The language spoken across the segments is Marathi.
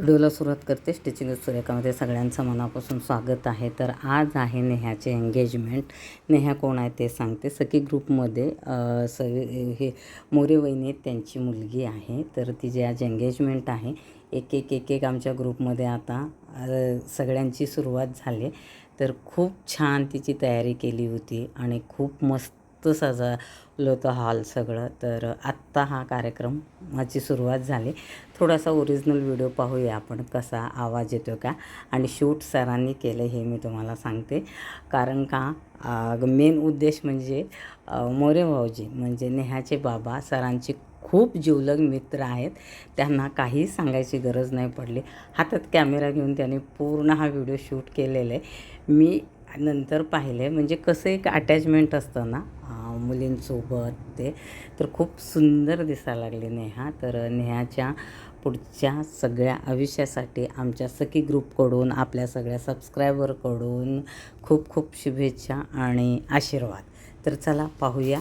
व्हिडिओला सुरुवात करते. स्टिचिंग सुरेखामध्ये सगळ्यांचं मनापासून स्वागत आहे. तर आज आहे नेहाचे एंगेजमेंट नेहा कोण आहे ते सांगते. सखी ग्रुपमध्ये स हे मोरे वहिनी त्यांची मुलगी आहे. तर तिची आज एंगेजमेंट आहे एक एक एक एक आमच्या ग्रुपमध्ये आता सगळ्यांची सुरुवात झाली. तर खूप छान तिची तयारी केली होती आणि खूप मस्त सजवलं होतं हॉल सगळं. तर आत्ता हा कार्यक्रमाची सुरुवात झाली. थोडासा ओरिजिनल व्हिडिओ पाहूया आपण कसा आवाज येतो का? आणि शूट सरांनी केलं हे मी तुम्हाला सांगते. कारण का मेन उद्देश म्हणजे मोरे भाऊजी म्हणजे नेहाचे बाबा सरांची खूप जिवलग मित्र आहेत. त्यांना काही सांगायची गरज नाही पडली. हातात कॅमेरा घेऊन त्यांनी पूर्ण हा व्हिडिओ शूट केलेला आहे. मी नंतर पाहिले म्हणजे कसं एक अटॅचमेंट असतं ना मुलींसोबत ते तर खूप सुंदर दिसायला लागले नेहा. तर नेहाच्या पुढच्या सगळ्या आयुष्यासाठी आमच्या सखी ग्रुपकडून आपल्या सगळ्या सबस्क्रायबरकडून खूप खूप शुभेच्छा आणि आशीर्वाद. तर चला पाहूया.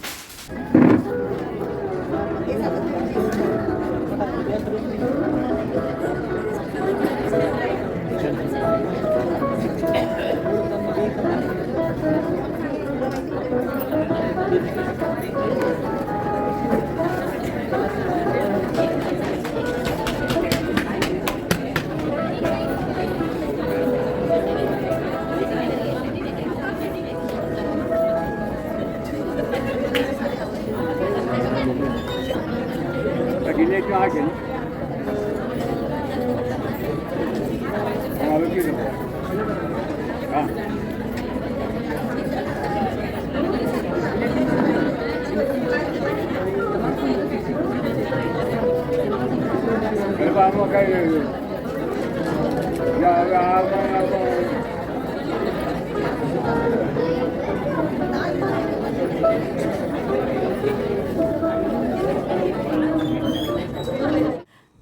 ಹಾಗೇನು ಹಾಂ ಗರ್ಭ ಅನ್ನೋ ಕೈ ಯಾವ ಯಾವ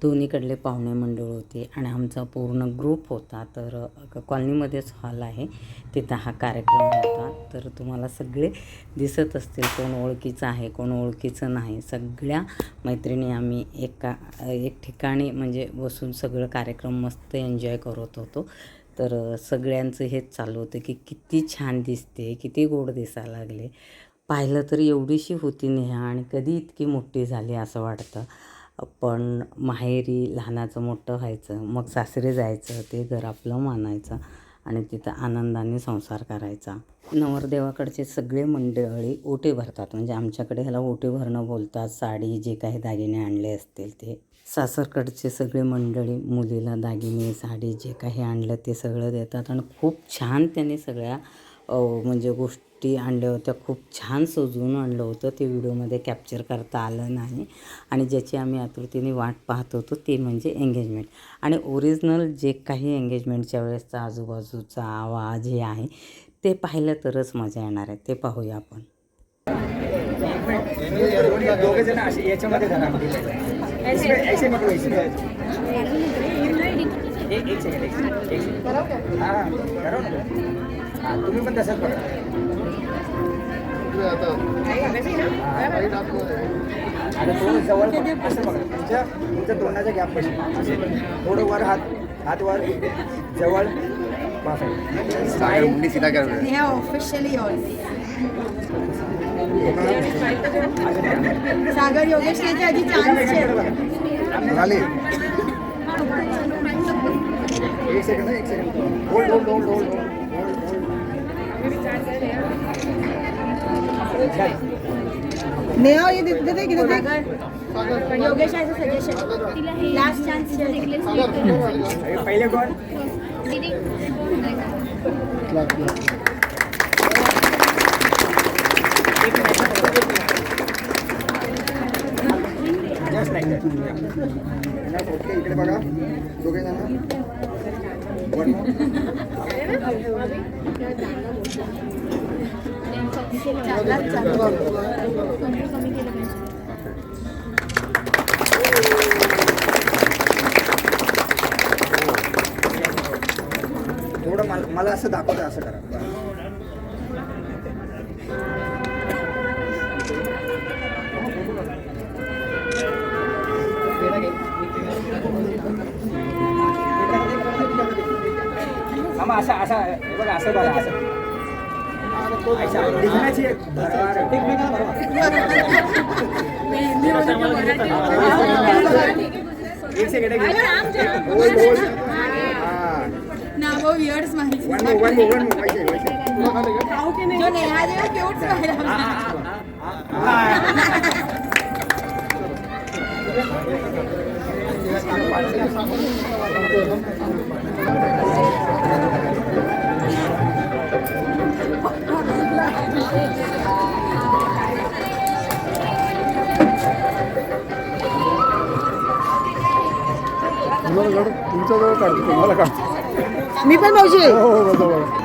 दोन्हीकडले पाहुणे मंडळ होते आणि आमचा पूर्ण ग्रुप होता. तर कॉलनीमध्येच हॉल आहे. तिथं हा कार्यक्रम होता. तर तुम्हाला सगळे दिसत असतील कोण ओळखीचं आहे कोण ओळखीचं नाही. सगळ्या मैत्रिणी आम्ही एका एक ठिकाणी म्हणजे बसून सगळं कार्यक्रम मस्त एन्जॉय करत होतो. तर सगळ्यांचं हेच चालू होतं की किती छान दिसते किती गोड दिसायला लागले. पाहिलं तर एवढीशी होती नेहा आणि कधी इतकी मोठी झाली असं वाटतं. पण माहेरी लहानाचं मोठं व्हायचं मग सासरे जायचं ते घर आपलं मानायचं आणि तिथं आनंदाने संसार करायचा. नवरदेवाकडचे सगळे मंडळी ओटे भरतात. म्हणजे आमच्याकडे ह्याला ओटे भरणं बोलतात. साडी जे काही दागिने आणले असतील ते. सासरकडचे सगळे मंडळी मुलीला दागिने साडी जे काही आणलं ते सगळं देतात. आणि खूप छान त्यांनी सगळ्या म्हणजे गोष्टी आणल्या होत्या. खूप छान सजवून आणलं होतं. ते व्हिडिओमध्ये कॅप्चर करता आलं नाही. आणि ज्याची आम्ही आतुरतेने वाट पाहत होतो ते म्हणजे एंगेजमेंट आणि ओरिजिनल जे काही एंगेजमेंटच्या वेळेसचा आजूबाजूचा आवाज हे आहे ते पाहिलं तरच मजा येणार आहे. ते पाहूया आपण. याच्यामध्ये धरा ऐसे ऐसे नको ऐसे एक एक सेकंड एक सेकंड एक सेकंड हां हां करा ना हां तुम्ही पण तसंच बघा आता थोडं जवळ बघा. असं बघा तुमच्या तुमच्या तोंडाच्या गॅप पाशी? असे थोडं वर हात हात वर जवळ स्माईल मुंडी सीधा कर They are officially yours. सागर योगेश याचे आधी चान्स आहे झाली एक सेकंड एक second hold hold hold hold Neha ये देते थे किती सागर. योगेश आहे सजेशन लास्ट चान्स पहिले कोण जस्ट लाईक दॅट ओके इकडे बघा. दोघे जण. वन थोडं मला मला असं दाखवतं असं करा. मामा असं असं बघा असं बघा असं. दिखना चाहिए। एक सेकंड बोल बोल ना वो weird smile one more one more one more वैसे वैसे हाउ कैन जो नेहा देव क्यूट स्माइल हाँ हाँ हाँ। तुमच्याजवळ काढतो तुम्हाला काढतो. मी पण मावशी. हो हो बरोबर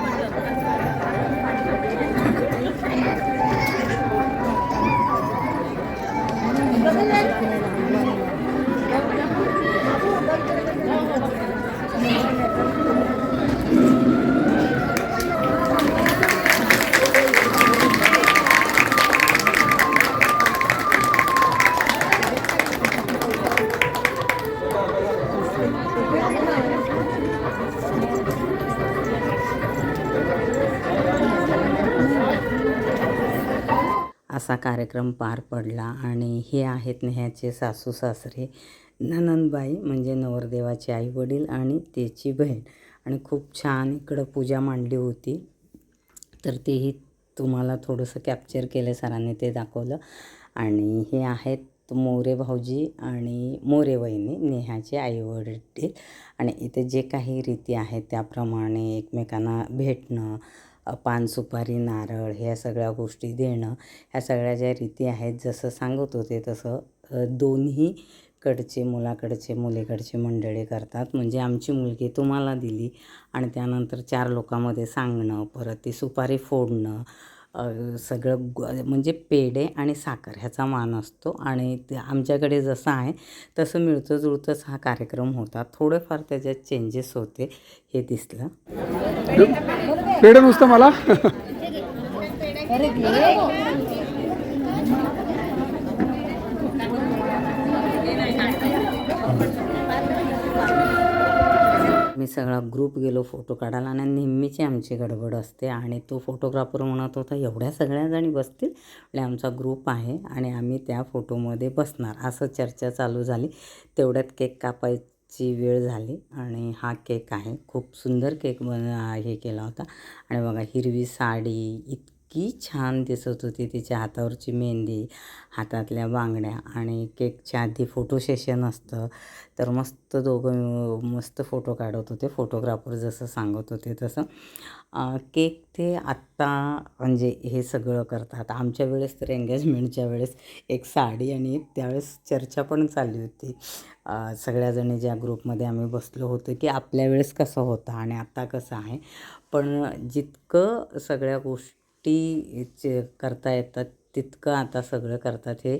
असा कार्यक्रम पार पडला आणि हे आहेत नेह्याचे सासू सासरे ननंदबाई म्हणजे नवरदेवाचे आई वडील आणि त्याची बहीण. आणि खूप छान इकडं पूजा मांडली होती. तर तेही तुम्हाला थोडंसं कॅप्चर केलं सरांनी ते दाखवलं. आणि हे आहेत मोरे भाऊजी आणि मोरे वहिनी नेहाचे आई वडील आणि इथे जे काही रीती आहेत त्याप्रमाणे एकमेकांना भेटणं पान सुपारी नारळ ह्या सगळ्या गोष्टी देणं ह्या सगळ्या ज्या रीती आहेत जसं सांगत होते तसं दोन्ही कडचे मुलाकडचे मुलीकडचे मंडळी करतात. म्हणजे आमची मुलगी तुम्हाला दिली आणि त्यानंतर चार लोकांमध्ये सांगणं परत ती सुपारी फोडणं सगळं ग- म्हणजे पेढे आणि साखर ह्याचा मान असतो आणि ते आमच्याकडे जसं आहे तसं मिळतं जुळतंच हा कार्यक्रम होता. थोडेफार त्याच्यात चेंजेस होते हे दिसलं. पेढे नुसतं मला? मी सगळा ग्रुप गेलो फोटो काढायला आणि नेहमीची आमची गडबड असते आणि तो फोटोग्राफर म्हणत होता एवढ्या सगळ्या जणी बसतील? म्हणजे आमचा ग्रुप आहे आणि आम्ही त्या फोटोमध्ये बसणार. असं चर्चा चालू झाली. तेवढ्यात केक कापायची वेळ झाली आणि हा केक आहे. खूप सुंदर केक बन हे केला होता. आणि बघा हिरवी साडी इतकी छान दिसत होती तिच्या हातावरची मेहंदी हातातल्या बांगड्या आणि केकच्या आधी फोटो सेशन असतं. तर मस्त दोघं मस्त फोटो काढत होते. फोटोग्राफर जसं सांगत होते तसं. केक ते आत्ता म्हणजे हे सगळं करतात. आमच्या वेळेस तर एंगेजमेंटच्या वेळेस एक साडी आणि त्यावेळेस चर्चा पण चालली होती. सगळ्याजणी ज्या ग्रुपमध्ये आम्ही बसलो होतो की आपल्या वेळेस कसं होतं आणि आत्ता कसं आहे. पण जितकं सगळ्या गोष्टी चे करता येतात तितकं आता सगळं करतात हे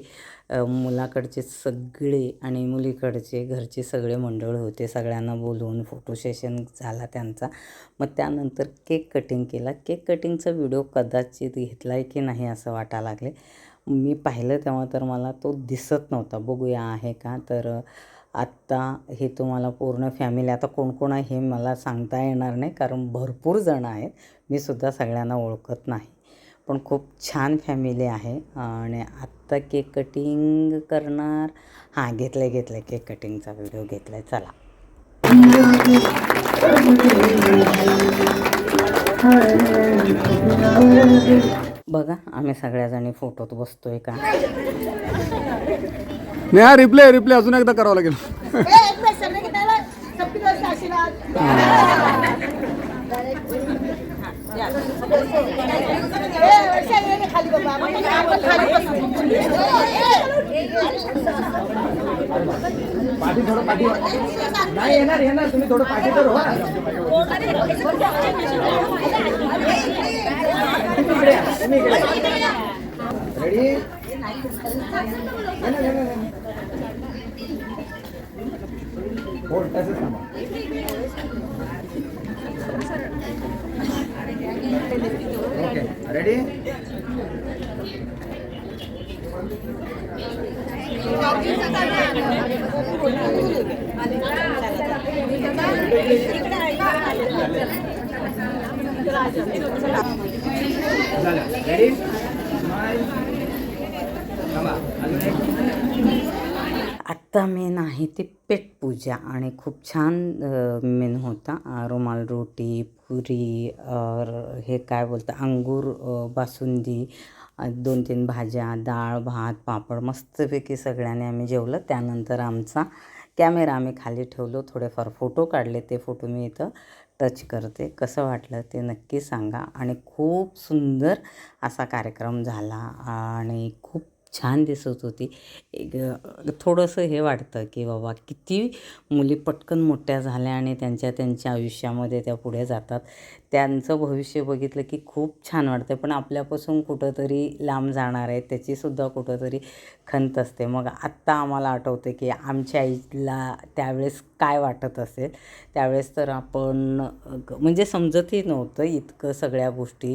मुलाकडचे सगळे आणि मुलीकडचे घरचे सगळे मंडळ होते. सगळ्यांना बोलवून फोटो सेशन झाला त्यांचा. मग त्यानंतर केक कटिंग केला. केक कटिंगचा व्हिडिओ कदाचित घेतला आहे की नाही असं वाटायला लागले. मी पाहिलं तेव्हा तर मला तो दिसत नव्हता. बघूया आहे का? तर आत्ता हे तुम्हाला पूर्ण फॅमिली आता कोण कोण आहे हे मला सांगता येणार नाही. कारण भरपूर जणं आहेत. मी सुद्धा सगळ्यांना ओळखत नाही. पण खूप छान फॅमिली आहे. आणि आत्ता केक कटिंग करणार. हां घेतलं आहे घेतलं आहे केक कटिंगचा व्हिडिओ घेतला आहे चला. बघा आम्ही सगळ्याजणी फोटोत बसतोय का? नाही रिप्ले रिप्ले. अजून एकदा करावं लागेल. पाठी थोडं पाठी नाही येणार येणार तुम्ही थोडं पाठी तर हो. रेडी हो तसंच थांबा ओके रेडी झालं रेडी थांबा अजून एक आत्ता मेन आहे ते पेटपूजा आणि खूप छान मेन होता. रुमाल रोटी पुरी और हे काय बोलतं अंगूर बासुंदी दोन तीन भाज्या डाळ भात पापड मस्तपैकी सगळ्यांनी आम्ही जेवलं. त्यानंतर आमचा कॅमेरा आम्ही खाली ठेवलो थोडेफार फोटो काढले ते फोटो मी इथं टच करते. कसं वाटलं ते नक्की सांगा. आणि खूप सुंदर असा कार्यक्रम झाला आणि खूप छान दिसत होती. एक थोडंसं हे वाटतं की बाबा किती मुली पटकन मोठ्या झाल्या आणि त्यांच्या त्यांच्या आयुष्यामध्ये त्या पुढे जातात. त्यांचं भविष्य बघितलं की खूप छान वाटतं पण आपल्यापासून कुठंतरी लांब जाणार आहे त्याचीसुद्धा कुठंतरी खंत असते. मग आत्ता आम्हाला आठवतं की आमच्या आईला त्यावेळेस काय वाटत असेल? त्यावेळेस तर आपण म्हणजे समजतही नव्हतं इतकं सगळ्या गोष्टी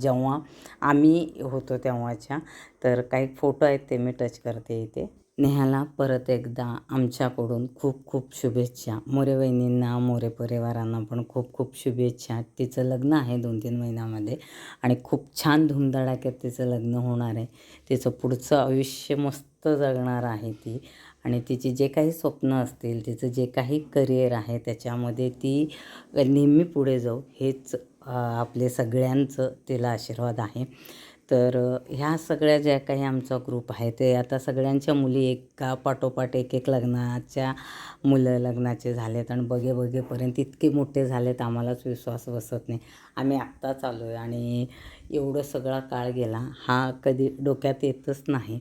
जेव्हा आम्ही होतो तेव्हाच्या. तर काही फोटो आहेत ते मी टच करते इथे. नेहाला परत एकदा आमच्याकडून खूप खूप शुभेच्छा. मोरे वहिनींना मोरे परिवारांना पण खूप खूप शुभेच्छा. तिचं लग्न आहे दोन तीन महिन्यामध्ये आणि खूप छान धुमधडाक्यात तिचं लग्न होणार आहे. तिचं पुढचं आयुष्य मस्त जगणार आहे ती आणि तिची जे काही स्वप्न असतील तिचं जे काही करिअर आहे त्याच्यामध्ये ती नेहमी पुढे जाऊ हेच आपले सगळ्यांचं तिला आशीर्वाद आहे. तर ह्या सगळ्या ज्या काही आमचा ग्रुप आहे ते आता सगळ्यांच्या मुली एका पाठोपाठ एक एक लग्नाच्या मुलं लग्नाचे झालेत आणि बघे बघेपर्यंत इतके मोठे झालेत आम्हालाच विश्वास बसत नाही. आम्ही आत्ताच आलो आहे आणि एवढं सगळा काळ गेला हा कधी डोक्यात येतच नाही.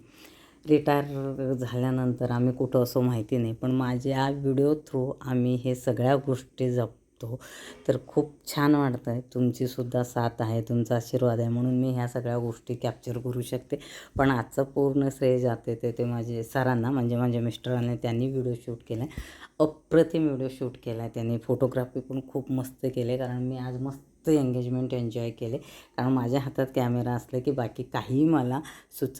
रिटायर झाल्यानंतर आम्ही कुठं असं माहिती नाही पण माझ्या व्हिडिओ थ्रू आम्ही हे सगळ्या गोष्टी शकतो. तर खूप छान वाटतं आहे तुमचीसुद्धा साथ आहे तुमचा आशीर्वाद आहे म्हणून मी ह्या सगळ्या गोष्टी कॅप्चर करू शकते. पण आजचं पूर्ण श्रेय जाते ते ते माझे सरांना म्हणजे माझ्या मिस्टरांनी त्यांनी व्हिडिओ शूट केला आहे अप्रतिम व्हिडिओ शूट केला आहे त्यांनी. फोटोग्राफी पण खूप मस्त केले कारण मी आज मस्त एंगेजमेंट एन्जॉय केले. कारण माझ्या हातात कॅमेरा असला की बाकी काही मला सुचत